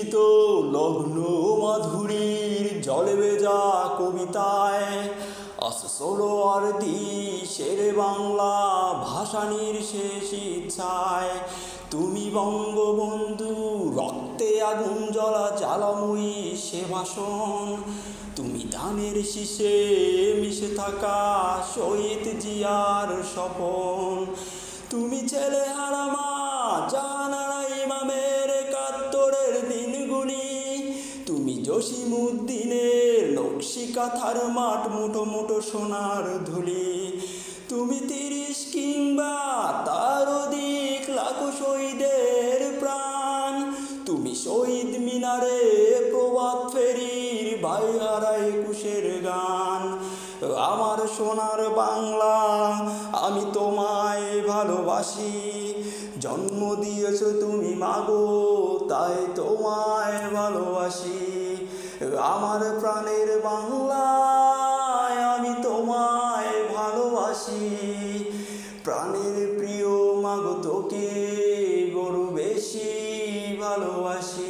বিস্মৃত লগ্ন মাধুরীর জলে ভেজা কবিতায়, আসলো আর শেরে বাংলা ভাষানির শেষ ইচ্ছায়, তুমি বঙ্গবন্ধু রক্তে আগুন জ্বলা জ্বালাময়ী সে ভাষণ তুমি ধানের শীষে মিশে থাকা শহীদ জিয়ার স্বপন, তুমি ছেলে হারামা জানারা জসিমুদ্দিনের নকশি কাথার মাঠ মুঠো মুঠো সোনার ধুলি। তুমি তিরিশ কিংবা তার অধিক লাখো শহীদের প্রাণ। তুমি শহীদ মিনারে প্রভাত ফেরির ভাইহারা একুশের গান। আমার সোনার বাংলা আমি তোমায় ভালোবাসি। জন্ম দিয়েছ তুমি মাগো, তাই তোমায় ভালোবাসি। আমার প্রাণের বাংলায় আমি তোমায় ভালোবাসি। প্রাণের প্রিয় মাগতকে গরু বেশি ভালোবাসি।